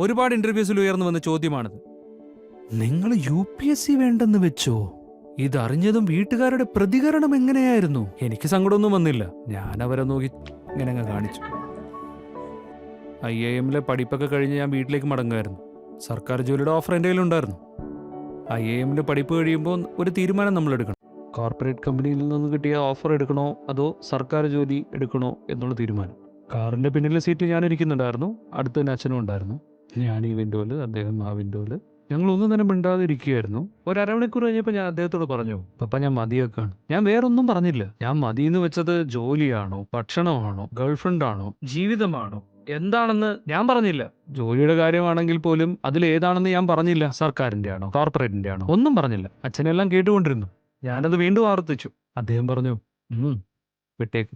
ഒരുപാട് ഇന്റർവ്യൂസിൽ ഉയർന്നു വന്ന ചോദ്യമാണിത്. നിങ്ങൾ യു പി എസ് സി വേണ്ടെന്ന് വെച്ചോ? ഇതറിഞ്ഞതും വീട്ടുകാരുടെ പ്രതികരണം എങ്ങനെയായിരുന്നു? എനിക്ക് സങ്കടമൊന്നും വന്നില്ല. ഞാൻ അവരെ നോക്കി ഇങ്ങനെ അങ്ങ് കാണിച്ചു. ഐ ഐ എമ്മിലെ പഠിപ്പൊക്കെ കഴിഞ്ഞ് ഞാൻ വീട്ടിലേക്ക് മടങ്ങുമായിരുന്നു. സർക്കാർ ജോലിയുടെ ഓഫർ എന്റെ കയ്യിലുണ്ടായിരുന്നു ഐ ഐ എമ്മിലെ പഠിപ്പ് കഴിയുമ്പോൾ ഒരു തീരുമാനം നമ്മൾ എടുക്കണം. കോർപ്പറേറ്റ് കമ്പനിയിൽ നിന്ന് കിട്ടിയ ഓഫർ എടുക്കണോ? അതോ സർക്കാർ ജോലി എടുക്കണോ എന്നുള്ള തീരുമാനം. കാറിന്റെ പിന്നിലെ സീറ്റിൽ ഞാൻ ഇരിക്കുന്നുണ്ടായിരുന്നു. അടുത്ത് തന്നെ അച്ഛനും ഉണ്ടായിരുന്നു. ഞാൻ ഈ വിൻഡോയിൽ അദ്ദേഹം ആ ഞങ്ങൾ ഒന്നും തന്നെ മിണ്ടാതിരിക്കുകയായിരുന്നു. ഒരു അരമണിക്കൂർ കഴിഞ്ഞപ്പോൾ ഞാൻ അദ്ദേഹത്തോട് പറഞ്ഞു പപ്പ ഞാൻ മതിയൊക്കെയാണ്. ഞാൻ വേറൊന്നും പറഞ്ഞില്ല. ഞാൻ മതി എന്ന് വെച്ചത് ജോലിയാണോ ഭക്ഷണമാണോ ഗേൾഫ്രണ്ട് ആണോ ജീവിതമാണോ എന്താണെന്ന് ഞാൻ പറഞ്ഞില്ല. ജോലിയുടെ കാര്യമാണെങ്കിൽ പോലും അതിൽ ഏതാണെന്ന് ഞാൻ പറഞ്ഞില്ല. സർക്കാരിന്റെ ആണോ കോർപ്പറേറ്റിന്റെ ആണോ ഒന്നും പറഞ്ഞില്ല. അച്ഛനെല്ലാം കേട്ടുകൊണ്ടിരുന്നു. ഞാനത് വീണ്ടും ആവർത്തിച്ചു. അദ്ദേഹം പറഞ്ഞു "ഉം, വിട്ടേക്ക്.